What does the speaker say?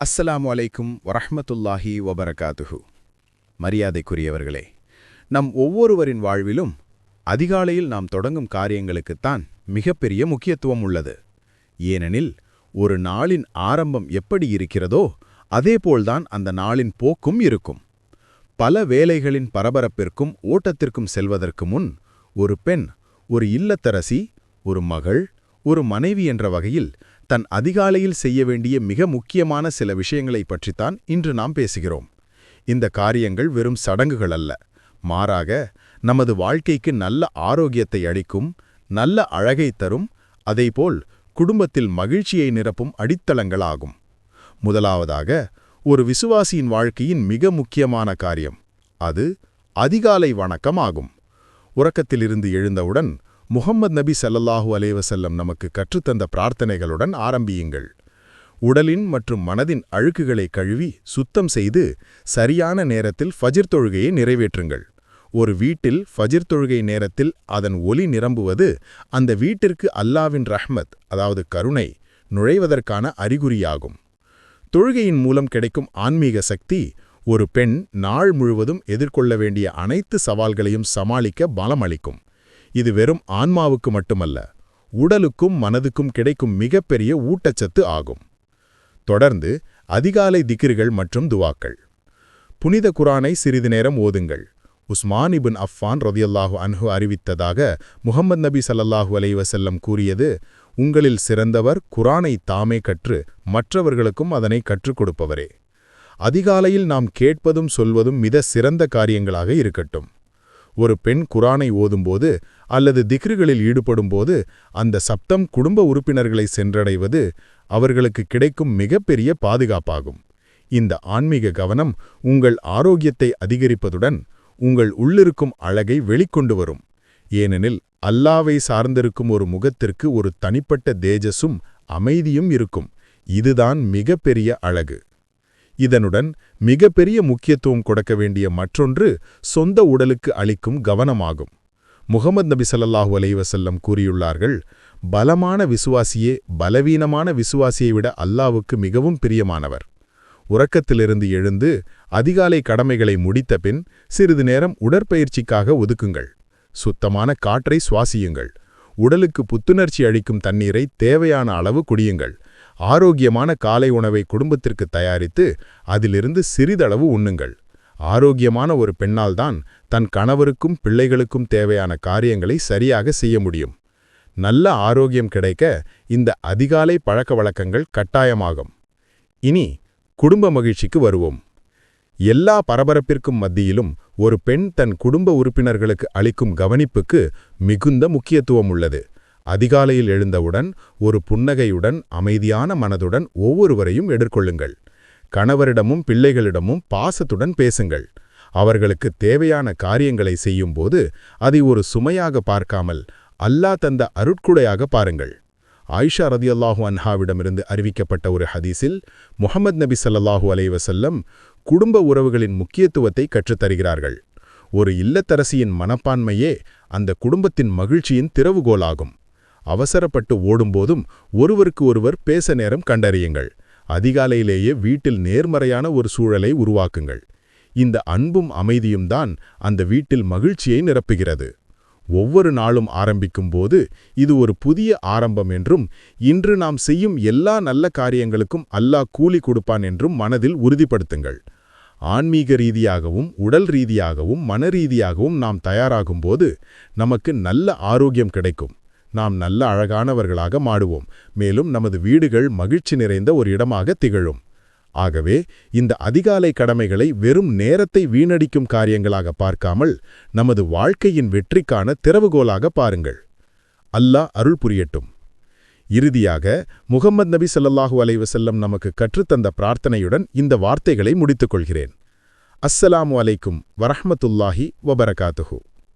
அஸ்ஸலாமு அலைக்கும் வரஹ்மத்துல்லாஹி வபரகாத்துஹு. மரியாதைக்குரியவர்களே நம் ஒவ்வொருவரின் வாழ்விலும் அதிகாலையில் நாம் தொடங்கும் காரியங்களுக்குத்தான் மிகப்பெரிய முக்கியத்துவம் உள்ளது. ஏனெனில் ஒரு நாளின் ஆரம்பம் எப்படி இருக்கிறதோ அதேபோல்தான் அந்த நாளின் போக்கும் இருக்கும். பல வேலைகளின் பரபரப்பிற்கும் ஓட்டத்திற்கும் செல்வதற்கு முன் ஒரு பெண் ஒரு இல்லத்தரசி ஒரு மகள் ஒரு மனைவி என்ற வகையில் தன் அதிகாலையில் செய்ய வேண்டிய மிக முக்கியமான சில விஷயங்களைப் பற்றித்தான் இன்று நாம் பேசுகிறோம். இந்த காரியங்கள் வெறும் சடங்குகள் அல்ல. மாறாக நமது வாழ்க்கைக்கு நல்ல ஆரோக்கியத்தை அளிக்கும் நல்ல அழகை தரும் அதேபோல் குடும்பத்தில் மகிழ்ச்சியை நிரப்பும் அடித்தளங்களாகும். முதலாவதாக ஒரு விசுவாசியின் வாழ்க்கையின் மிக முக்கியமான காரியம் அது அதிகாலை வணக்கம் ஆகும். உறக்கத்திலிருந்து எழுந்தவுடன் முகம்மது நபி சல்லல்லாஹூ அலேவசல்லம் நமக்கு கற்றுத்தந்த பிரார்த்தனைகளுடன் ஆரம்பியுங்கள். உடலின் மற்றும் மனதின் அழுக்குகளை கழுவி சுத்தம் செய்து சரியான நேரத்தில் ஃபஜிர் தொழுகையை நிறைவேற்றுங்கள். ஒரு வீட்டில் ஃபஜிர் தொழுகை நேரத்தில் அதன் ஒலி நிரம்புவது அந்த வீட்டிற்கு அல்லாவின் ரஹ்மத் அதாவது கருணை நுழைவதற்கான அறிகுறியாகும். தொழுகையின் மூலம் கிடைக்கும் ஆன்மீக சக்தி ஒரு பெண் நாள் முழுவதும் எதிர்கொள்ள வேண்டிய அனைத்து சவால்களையும் சமாளிக்க பலம் அளிக்கும் இது வெறும் ஆன்மாவுக்கு மட்டுமல்ல உடலுக்கும் மனதுக்கும் கிடைக்கும் மிகப்பெரிய ஊட்டச்சத்து ஆகும். தொடர்ந்து அதிகாலை திக்கிர்கள் மற்றும் துவாக்கள். புனித குரானை சிறிது நேரம் ஓதுங்கள். உஸ்மான் இபின் அஃபான் ரதியல்லாஹு அன்ஹு அறிவித்ததாக முகமது நபி சல்லல்லாஹு அலைவசல்லம் கூறியது உங்களில் சிறந்தவர் குரானை தாமே கற்று மற்றவர்களுக்கும் அதனை கற்றுக் கொடுப்பவரே. அதிகாலையில் நாம் கேட்பதும் சொல்வதும் மித சிறந்த காரியங்களாக இருக்கட்டும். ஒரு பெண் குரானை ஓதும்போது அல்லது திக்ருகளில் ஈடுபடும்போது அந்த சப்தம் குடும்ப உறுப்பினர்களை சென்றடைவது அவர்களுக்கு கிடைக்கும் மிகப்பெரிய பாதுகாப்பாகும். இந்த ஆன்மீக கவனம் உங்கள் ஆரோக்கியத்தை அதிகரிப்பதுடன் உங்கள் உள்ளிருக்கும் அழகை வெளிக்கொண்டு வரும். ஏனெனில் அல்லாவை சார்ந்திருக்கும் ஒரு முகத்திற்கு ஒரு தனிப்பட்ட தேஜஸும் அமைதியும் இருக்கும். இதுதான் மிகப்பெரிய அழகு. இதனுடன் மிகப்பெரிய முக்கியத்துவம் கொடுக்க வேண்டிய மற்றொன்று சொந்த உடலுக்கு அளிக்கும் கவனமாகும். முகமது நபி சல்லாஹூ அலைவசல்லம் கூறியுள்ளார்கள் பலமான விசுவாசியே பலவீனமான விசுவாசியை விட அல்லாவுக்கு மிகவும் பிரியமானவர். உறக்கத்திலிருந்து எழுந்து அதிகாலை கடமைகளை முடித்த பின் சிறிது நேரம் உடற்பயிற்சிக்காக ஒதுக்குங்கள். சுத்தமான காற்றை சுவாசியுங்கள். உடலுக்கு புத்துணர்ச்சி அளிக்கும் தண்ணீரை தேவையான அளவு குடியுங்கள். ஆரோக்கியமான காலை உணவை குடும்பத்திற்கு தயாரித்து அதிலிருந்து சிறிதளவு உண்ணுங்கள். ஆரோக்கியமான ஒரு பெண்ணால்தான் தன் கணவருக்கும் பிள்ளைகளுக்கும் தேவையான காரியங்களை சரியாக செய்ய முடியும். நல்ல ஆரோக்கியம் கிடைக்க இந்த அதிகாலை பழக்க வழக்கங்கள் கட்டாயமாகும். இனி குடும்ப மகிழ்ச்சிக்கு வருவோம். எல்லா பரபரப்பிற்கும் மத்தியிலும் ஒரு பெண் தன் குடும்ப உறுப்பினர்களுக்கு அளிக்கும் கவனிப்புக்கு மிகுந்த முக்கியத்துவம் உள்ளது. அதிகாலையில் எழுந்தவுடன் ஒரு புன்னகையுடன் அமைதியான மனதுடன் ஒவ்வொருவரையும் எதிர்கொள்ளுங்கள். கணவரிடமும் பிள்ளைகளிடமும் பாசத்துடன் பேசுங்கள். அவர்களுக்கு தேவையான காரியங்களை செய்யும்போது அதை ஒரு சுமையாக பார்க்காமல் அல்லா தந்த அருட்குடையாக பாருங்கள். ஆயிஷா ரதி அல்லாஹூ அன்ஹாவிடமிருந்து அறிவிக்கப்பட்ட ஒரு ஹதீஸில் முகமது நபி சல்லாஹூ அலைவசல்லம் குடும்ப உறவுகளின் முக்கியத்துவத்தை கற்றுத்தருகிறார்கள். ஒரு இல்லத்தரசியின் மனப்பான்மையே அந்த குடும்பத்தின் மகிழ்ச்சியின் திறவுகோலாகும். அவசரப்பட்டு ஓடும்போதும் ஒருவருக்கு ஒருவர் பேச நேரம் கண்டறியுங்கள். அதிகாலையிலேயே வீட்டில் நேர்மறையான ஒரு சூழலை உருவாக்குங்கள். இந்த அன்பும் அமைதியும் தான் அந்த வீட்டில் மகிழ்ச்சியை நிரப்புகிறது. ஒவ்வொரு நாளும் ஆரம்பிக்கும் போது இது ஒரு புதிய ஆரம்பம் என்றும் இன்று நாம் செய்யும் எல்லா நல்ல காரியங்களுக்கும் அல்லாஹ் கூலி கொடுப்பான் என்றும் மனதில் உறுதிப்படுத்துங்கள். ஆன்மீக ரீதியாகவும் உடல் ரீதியாகவும் மன ரீதியாகவும் நாம் தயாராகும்போது நமக்கு நல்ல ஆரோக்கியம் கிடைக்கும். நாம் நல்ல அழகானவர்களாக மாடுவோம். மேலும் நமது வீடுகள் மகிழ்ச்சி நிறைந்த ஒரு இடமாக திகழும். ஆகவே இந்த அதிகாலை கடமைகளை வெறும் நேரத்தை வீணடிக்கும் காரியங்களாக பார்க்காமல் நமது வாழ்க்கையின் வெற்றிக்கான திறவுகோலாக பாருங்கள். அல்லாஹ் அருள் புரியட்டும். இறுதியாக முகமது நபி சல்லாஹூ அலைவசல்லம் நமக்கு கற்றுத்தந்த பிரார்த்தனையுடன் இந்த வார்த்தைகளை முடித்துக் கொள்கிறேன். அஸ்ஸலாமு அலைக்கும் வரஹமத்துல்லாஹி வபரகாத்துஹூ.